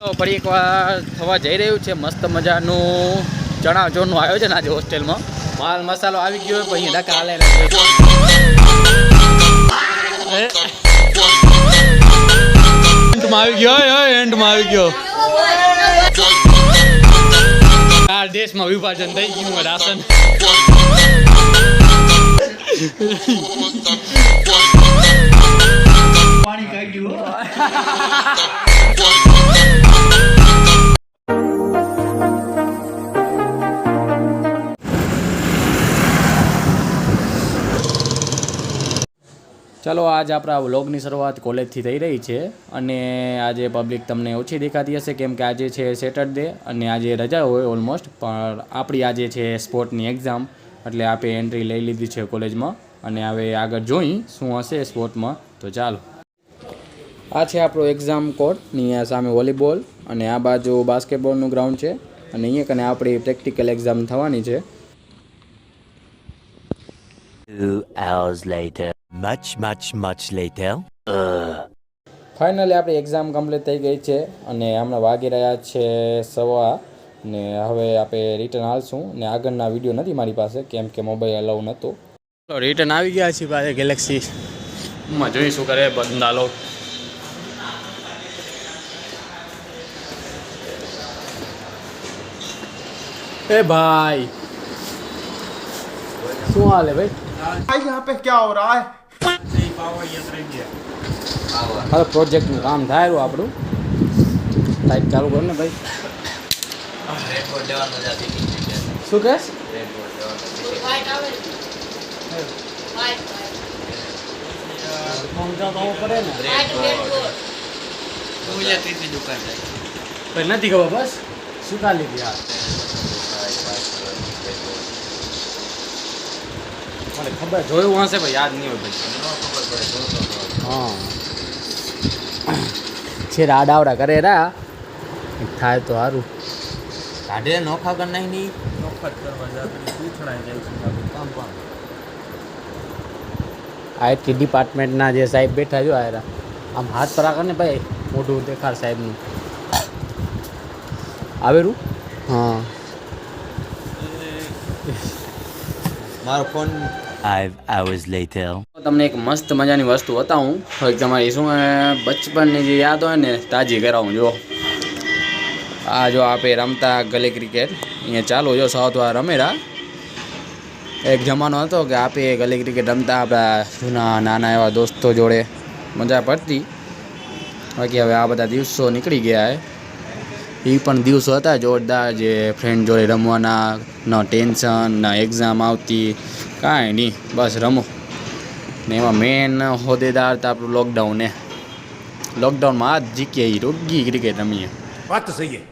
ફરી એકવાર થવા જઈ રહ્યું છે. મસ્ત મજાનું ચણા ચોરનું આયોજન આજે હોસ્ટેલમાં. માલ મસાલો આવી ગયો પછી ધક્કા હાલે એન્ડમાં આવી ગયો એન્ડમાં આવી ગયો. આ દેશમાં વિભાજન થઈ ગયું રાશન. ચલો, આજ આપણા વ્લોગની શરૂઆત કોલેજથી થઈ રહી છે અને આજે પબ્લિક તમને ઓછી દેખાતી હશે કેમ કે આજે છે સેટરડે અને આજે રજા હોય ઓલમોસ્ટ પણ આપણી આજે છે સ્પોર્ટની એક્ઝામ એટલે આપણે એન્ટ્રી લઈ લીધી છે કોલેજમાં અને હવે આગળ જોઈ શું હશે સ્પોર્ટમાં તો ચાલો આ છે આપણો એક્ઝામ કોર્ટ અહીંયા સામે વોલીબોલ અને આ બાજુ બાસ્કેટબોલનું ગ્રાઉન્ડ છે અને અહીંયા કને આપણી પ્રેક્ટિકલ એક્ઝામ થવાની છે Two hours later. Much, much, much later. Finally આપણી એક્ઝામ કમ્પ્લીટ થઈ ગઈ છે અને હમણાં વાગી રહ્યા છે સવા ને હવે આપણે રિટર્ન હાલશું ને આગળના વિડીયો નથી મારી પાસે કેમ કે મોબાઈલ અલાઉ નહોતો રિટર્ન આવી ગયા છે પાસે ગેલેક્સી માં જોઈ શું કરે બંદાલો એ ભાઈ શું હાલે ભાઈ भाई यहाँ पे क्या हो रहा है હવે પ્રોજેક્ટનું કામ થાય રહ્યું આપણું. લાઈટ ચાલુ કરો ને ભાઈ. શું ભાઈ, નથી ખબર બસ. શું કા લીધી મને ખબર જોયું હશે ભાઈ યાદ નહીં હોય ભાઈ છે રાડાવડા કરે રા. થાય તો સારું કાઢે નોખા કર કામની આઈટી ડિપાર્ટમેન્ટના જે સાહેબ બેઠા જો આયરા આમ હાથ પર આગળ ને ભાઈ મોઢું દેખાડ સાહેબનું. આવેરું હા. મારો ફોન Five hours later. તમને એક મસ્ત મજાની વસ્તુ બતાવું. હવે તમારી શું બચપનની જે યાદ હોય ને, તાજી કરાવું જો આ જો આપે રમતા ગલી ક્રિકેટ. અહીંયા ચાલુ, જો સાઉથ વાળા રમેરા એક જમાનો હતો કે આપે ગલી ક્રિકેટ રમતા, આપણા જૂના નાના એવા દોસ્તો જોડે મજા પડતી. બાકી હવે આ બધા દિવસો નીકળી ગયા એ પણ દિવસો હતા જોરદાર જે ફ્રેન્ડ જોડે રમવાના ન ટેન્શન ન એક્ઝામ આવતી કાંઈ નહીં બસ રમો. ને એમાં મેન હોદ્દેદાર હતા આપણું લોકડાઉન ને લોકડાઉનમાં આ જ જીકીએ રોગી ક્રિકેટ રમીએ. વાત સહી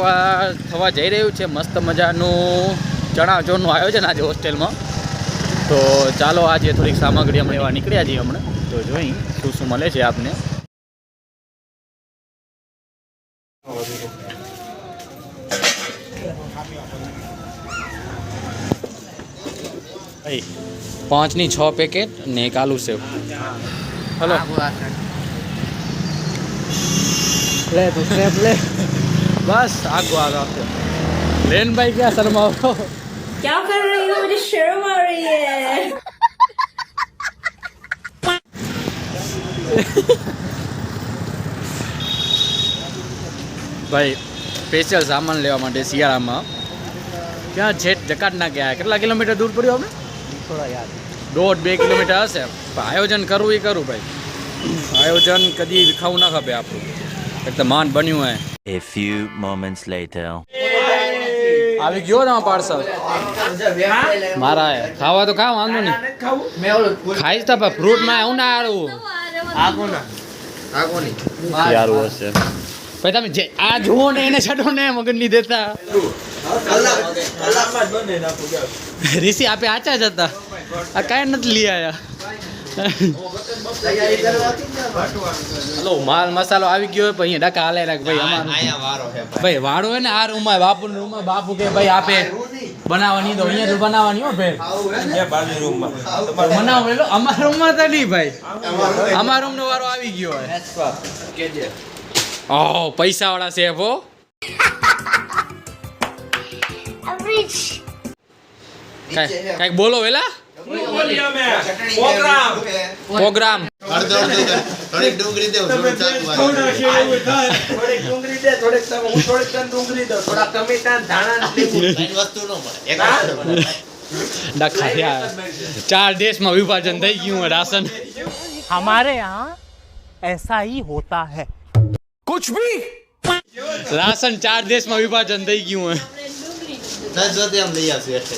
એકવાર થવા જઈ રહ્યું છે. મસ્ત મજાનું ચણા ચોરનું આયોજન આજે હોસ્ટેલમાં. તો ચાલો આજે થોડીક સામગ્રી અમે એવા નીકળ્યા છીએ હમણાં. તો જોઈ શું શું મળે છે આપને. ભાઈ. પાંચની છ પેકેટ ને એક આલુ સેવ. હલો. લે તું લે. બસ આગો આગો રેનભાઈ ક્યાં શરમાવો? ક્યાં કર રહી હો? મુજે શરમ આ રહી હે. ભાઈ સ્પેશિયલ સામાન લેવા માટે શિયાળામાં. ક્યાં જેટ જકાતના ગયા? કેટલા કિલોમીટર દૂર પડ્યું આપણે દોઢ બે કિલોમીટર હશે. આયોજન કરવું એ કરું ભાઈ. આયોજન કદી વિખાવું ના ખપે આપણું. એક તો માન બન્યું હોય. A few moments later. આવી ગયો ને પાર્સલ? મારા ખાવા તો ખાવા વાંધો નહીં. ખાઈશ તો ફ્રૂટમાં આવું ના આવું સારું હશે ભાઈ તમે જે આ જુઓ ને એને છડો ને મગનની દેતા ઋષિ આપે આચા જ હતા આ કાંઈ નથી લઈ આયા. હલો માલ મસાલો આવી ગયો હોય પણ અહીંયા ડકા હાલે રાખ ભાઈ અમારું. ભાઈ. વાળો હોય ને આ રૂમમાં બાપુ રૂમમાં બાપુ કે ભાઈ આપે બનાવવાની તો અહીંયા બનાવવાની હો ભાઈ. બનાવો વેલો અમારા રૂમમાં તો નહીં ભાઈ. અમારા રૂમ નો વારો આવી ગયો હોય. ઓ પૈસા વાળા શેફ હો. કંઈક કાંઈક બોલો વેલા. પ્રોગ્રામ અડધો અડધો કર. થોડીક ડુંગળી દેવ થોડું ચાકુ વાળો. ત્રણ વસ્તુ નો મળે એક જ મળે. ડખા યાર ચાર દેશમાં વિભાજન થઈ ગયું હોય રાશન हमारे यहाँ ऐसा ही होता है રાશન ચાર દેશમાં વિભાજન થઈ ગયું હોય ના જોતે આમ લઈ આવશું એટલે.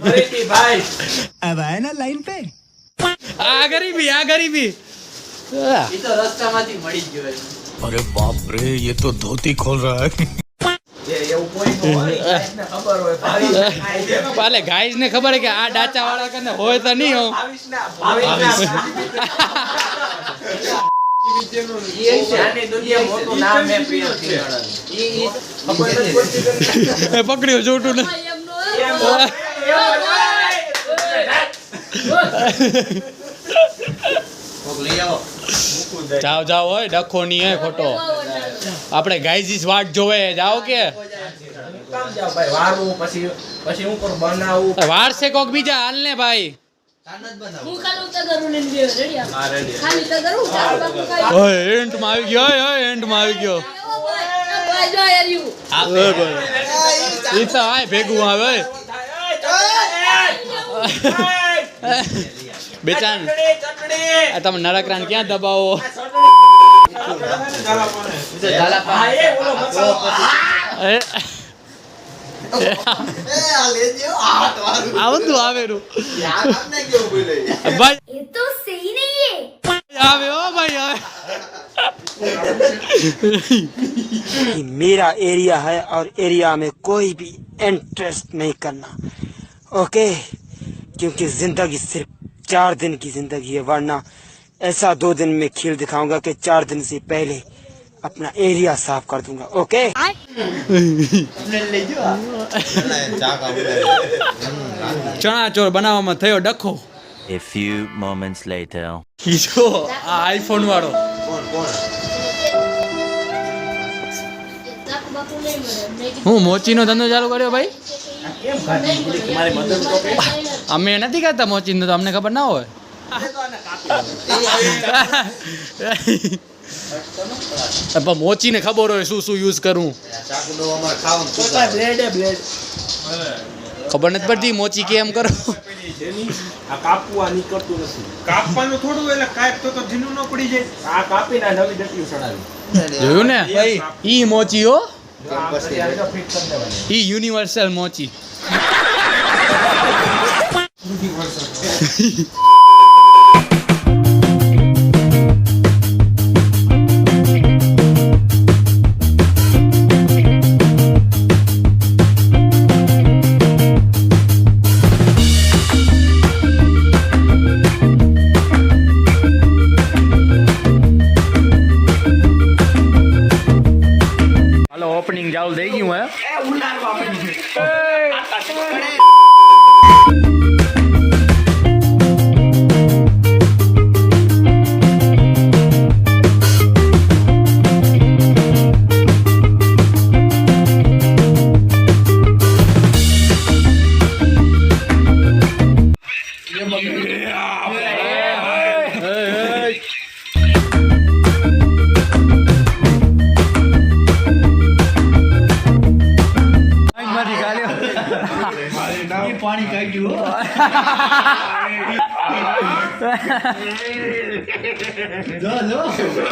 ફરીથી ભાઈ આ ગરીબી આ ગરીબી આહ. ઈ તો રસ્તામાંથી મળી ગયો એ. अरे बाप रे ये तो धोती खोल रहा है જે એવું કોઈ નો હોય ગાઈસને ખબર હોય ભાવિક ના ખાય છે. પાલે ગાઈસ ને ખબર હે કે આ ડાચા વાળા કને હોય તો નહીં હો ભાવિકના- ભાવિકના- ઈ એક છે, આની દુનિયા મોટું નામ હે પ્રિય સિંહણ. ઈ- ઈ ખબર નથી પડતી તમને? એ પકડ્યો જોટું ને એમ હોય, જાઓ જાઓ હોય ડખો ની હે ખોટો આપણે ગાઈજીસ વાટ જોવે જાઓ કે વારસે કોક બીજા હાલ ને ભાઈ આવી ગયો એન્ડમાં આવી ગયો ઈ તો ભેગું આવે ઓય. બેચાન આ તમે નરકરાન ક્યાં દબાવો એ, એ આ લેજો આ હાથ વાળું. આ બધું આવેલું આ હાથ ને કેવું બોલે ભાઈ ये तो सही नहीं है આવે ઓ ભાઈ આવે कि मेरा एरिया है और एरिया में कोई भी इंटरेस्ट नहीं करना ओके क्योंकि जिंदगी सिर्फ चार दिन की जिंदगी है वरना ऐसा दो दिन में खेल दिखाऊंगा कि चार दिन से पहले अपना एरिया साफ कर दूंगा ओके અલા, ચાક આપી દે. ચણા ચોર બનાવવામાં થયો ડખો A few moments later. ઈ જો આ આઈફોન વાળો કોણ કોણ ચાકુ બાકુ નહીં મળે. મેં કીધું, હું મોચીનો ધંધો ચાલુ કર્યો ભાઈ નહીં મળે. અમે નથી કરતા મોચીનો તો અમને ખબર ના હોય. પણ મોચીને ખબર હોય શું શું યુઝ કરું. ચાકુ નો અમારે ખાવાનું શું થાય? બ્લેડ એ બ્લેડ ખબર નથી પડતી મોચી કેમ કરો. આ કાપવું નીકળતું નથી. કાપવાનું થોડું એટલે કાંઈક તો તો ઢીલું ન પડી જાય. આ કાપીને નવી ડટલી ચડાવી. જોયું ને? ઈ મોચી હો. ઈ યુનિવર્સલ મોચી. હાલો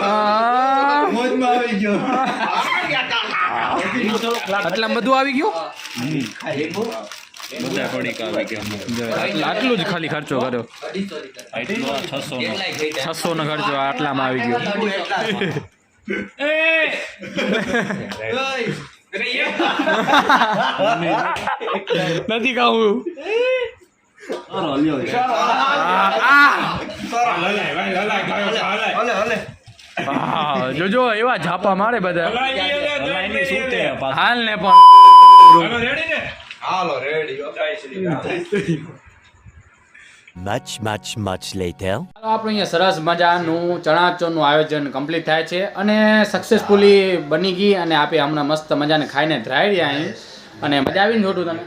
આ, મોજમાં આવી ગયો. આટલા બધું આવી ગયું? આટલું જ ખાલી ખર્ચો કર્યો. છસો નો ખર્ચો આટલામાં આવી ગયો. નથી ખાવું જોજો એવા ઝાપા મારે બધા હાલ ને પણ હાલો ready Much, much, much later. આપણે અહીંયા સરસ મજાનું ચણાચોરનું આયોજન કમ્પ્લીટ થાય છે અને સક્સેસફુલી બની ગઈ અને આપણે હમણાં મસ્ત મજાને ખાઈને ધરાઈ રહ્યા અહીં. અને મજા આવી ને જોડું તમે?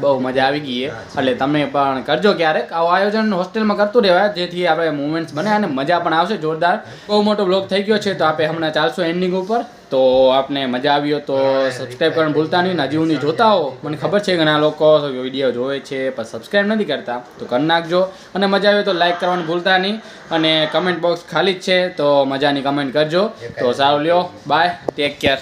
બહુ મજા આવી ગઈ એટલે તમે પણ કરજો ક્યારેક. આવું આયોજન હોસ્ટેલમાં કરતું રહેવાય જેથી આપણે મુવમેન્ટ્સ બને અને મજા પણ આવશે જોરદાર. બહુ મોટો બ્લોગ થઈ ગયો છે તો આપણે હમણાં ચાલશું એન્ડિંગ ઉપર. તો આપને મજા આવી તો સબસ્ક્રાઈબ કરવાનું ભૂલતા નહીં. હજી હું જોતા હો. મને ખબર છે ઘણા લોકો વીડિયો જોવે છે પણ સબસ્ક્રાઈબ નથી કરતા. તો કરી નાખજો. અને મજા આવી તો લાઈક કરવાનું ભૂલતા નહીં. અને કમેન્ટ બોક્સ ખાલી જ છે તો મજાની કમેન્ટ કરજો. તો સારું લ્યો. Bye take care